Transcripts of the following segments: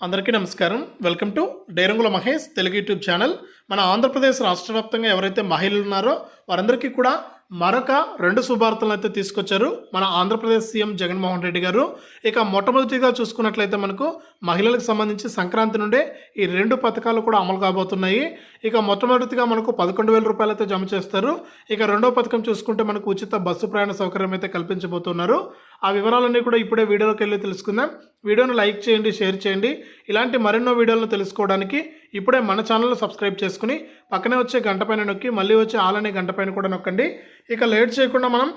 అందరికీ నమస్కారం. Welcome to Dairangula Mahesh Telugu YouTube channel. మన ఆంధ్రప్రదేశ్ రాష్ట్ర వ్యాప్తంగా ఎవరైతే మహిళలు ఉన్నారో వారందరికీ కూడా మరొక రెండు శుభార్తలను అయితే తీసుకొచ్చారు మన ఆంధ్రప్రదేశ్ సీఎం జగన్మోహన్ రెడ్డి గారు. ఇక మొట్టమొదటిగా చూసుకున్నట్లయితే మనకు మహిళలకు సంబంధించి సంక్రాంతి నుండే ఈ రెండు పథకాలు కూడా అమలు కాబోతున్నాయి. ఇక మొట్టమొదటిగా మనకు పదకొండు వేల రూపాయలు అయితే జమ చేస్తారు. ఇక రెండో పథకం చూసుకుంటే మనకు ఉచిత బస్సు ప్రయాణ సౌకర్యం అయితే కల్పించబోతున్నారు. ఆ వివరాలన్నీ కూడా ఇప్పుడే వీడియోలోకి వెళ్ళి తెలుసుకుందాం. వీడియోను లైక్ చేయండి షేర్ చేయండి. ఇలాంటి మరెన్నో వీడియోలను తెలుసుకోవడానికి ఇప్పుడే మన ఛానల్ను సబ్స్క్రైబ్ చేసుకుని పక్కనే వచ్చే గంట పైన నొక్కి మళ్ళీ వచ్చే ఆల్ అనే గంట పైన కూడా నొక్కండి. ఇక లేట్ చేయకుండా మనం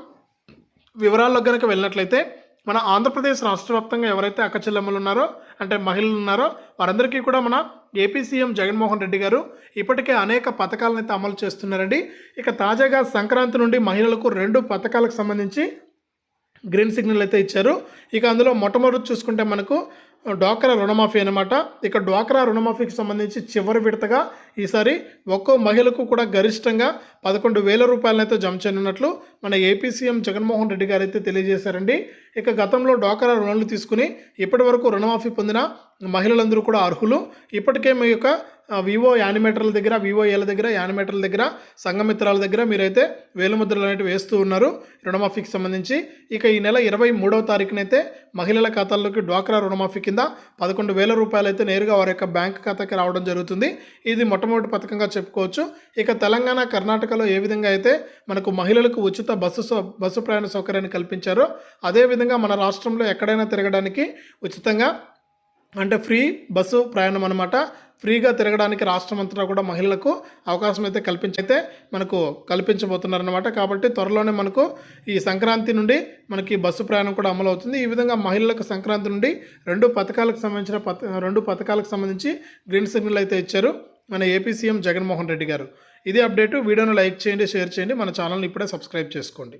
వివరాల్లో కనుక వెళ్ళినట్లయితే మన ఆంధ్రప్రదేశ్ రాష్ట్ర వ్యాప్తంగా ఎవరైతే అక్కచెల్లెమ్మలు ఉన్నారో అంటే మహిళలు ఉన్నారో వారందరికీ కూడా మన ఏపీ సీఎం జగన్మోహన్ రెడ్డి గారు ఇప్పటికే అనేక పథకాలను అయితే అమలు చేస్తున్నారండి. ఇక తాజాగా సంక్రాంతి నుండి మహిళలకు రెండు పథకాలకు సంబంధించి గ్రీన్ సిగ్నల్ అయితే ఇచ్చారు. ఇక అందులో మొట్టమొదటి చూసుకుంటే మనకు డ్వాక్రా రుణమాఫీ అనమాట ఇక డ్వాక్రా రుణమాఫీకి సంబంధించి చివరి విడతగా ఈసారి ఒక్కో మహిళకు కూడా గరిష్టంగా పదకొండు వేల రూపాయలనైతే జమ చేయనున్నట్లు మన ఏపీ సీఎం జగన్మోహన్ రెడ్డి గారు అయితే తెలియజేశారండి. ఇక గతంలో డ్వాక్రా రుణాలు తీసుకుని ఇప్పటి వరకు రుణమాఫీ పొందిన మహిళలందరూ కూడా అర్హులు. ఇప్పటికే మీ యొక్క వివో యానిమేటర్ల దగ్గర వివో ఏల దగ్గర యానిమేటర్ల దగ్గర సంఘమిత్రాల దగ్గర మీరైతే వేలుముద్రలు అనేవి వేస్తూ ఉన్నారు రుణమాఫీకి సంబంధించి. ఇక ఈ నెల ఇరవై మూడవ తారీఖునైతే మహిళల ఖాతాల్లోకి డ్వాక్రా రుణమాఫీ కింద పదకొండు వేల రూపాయలు అయితే నేరుగా వారి యొక్క బ్యాంక్ ఖాతాకి రావడం జరుగుతుంది. ఇది మొట్టమొదటి పథకంగా చెప్పుకోవచ్చు. ఇక తెలంగాణ కర్ణాటకలో ఏ విధంగా అయితే మనకు మహిళలకు ఉచిత బస్సు సౌ- బస్సు ప్రయాణ సౌకర్యాన్ని కల్పించారో అదేవిధంగా మన రాష్ట్రంలో ఎక్కడైనా తిరగడానికి ఉచితంగా అంటే ఫ్రీ బస్సు ప్రయాణం అనమాట ఫ్రీగా తిరగడానికి రాష్ట్రం అంతటా కూడా మహిళలకు అవకాశం అయితే కల్పించైతే మనకు కల్పించబోతున్నారనమాట కాబట్టి త్వరలోనే మనకు ఈ సంక్రాంతి నుండి మనకి బస్సు ప్రయాణం కూడా అమలు అవుతుంది. ఈ విధంగా మహిళలకు సంక్రాంతి నుండి రెండు పథకాలకు సంబంధించిన పథ రెండు పథకాలకు సంబంధించి గ్రీన్ సిగ్నల్ అయితే ఇచ్చారు. మన ఏపీ సీఎం జగన్మోహన్ రెడ్డి గారు. ఇదే అప్డేట్ వీడియోను లైక్ చేయండి షేర్ చేయండి మన ఛానల్ని ఇప్పుడే సబ్స్క్రైబ్ చేసుకోండి.